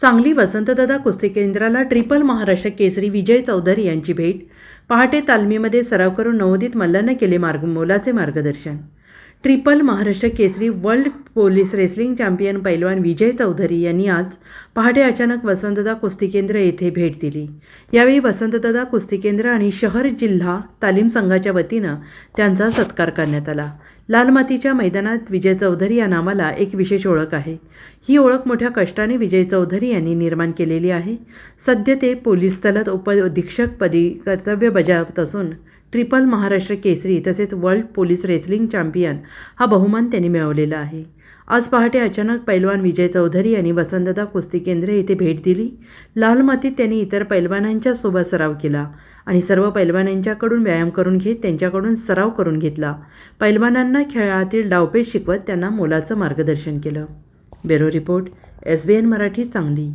सांगली वसंतदादा कुस्ती केंद्राला ट्रिपल महाराष्ट्र केसरी विजय चौधरी यांची भेट. पहाटे तालमीमध्ये सराव करून नवोदित मल्लांना केले मार्ग मोलाचे मार्गदर्शन. Triple Maharashtra Kesari world police wrestling champion पैलवान विजय चौधरी यांनी आज पहाटे अचानक वसंतदा कुस्ती केंद्र येथे भेट दिली. यावेळी वसंतदादा कुस्ती केंद्र आणि शहर जिल्हा तालीम संघाच्या वतीनं त्यांचा सत्कार करण्यात आला. लाल मातीच्या मैदानात विजय चौधरी या नावाला एक विशेष ओळख आहे. ही ओळख मोठ्या कष्टाने विजय चौधरी यांनी निर्माण केलेली आहे. सध्या ते पोलीस दलात उपअधीक्षकपदी कर्तव्य बजावत असून ट्रिपल महाराष्ट्र केसरी तसेच वर्ल्ड पोलीस रेसलिंग चॅम्पियन हा बहुमान त्यांनी मिळवलेला आहे. आज पहाटे अचानक पैलवान विजय चौधरी यांनी वसंतदा कुस्ती केंद्र येथे भेट दिली. लाल मातीत त्यांनी इतर पैलवानांच्या सोबत सराव केला आणि सर्व पैलवानांच्याकडून व्यायाम करून घेत त्यांच्याकडून सराव करून घेतला. पैलवानांना खेळातील डावपेच शिकवत त्यांना मोलाचं मार्गदर्शन केलं. Bureau report S B N Marathi Sangli.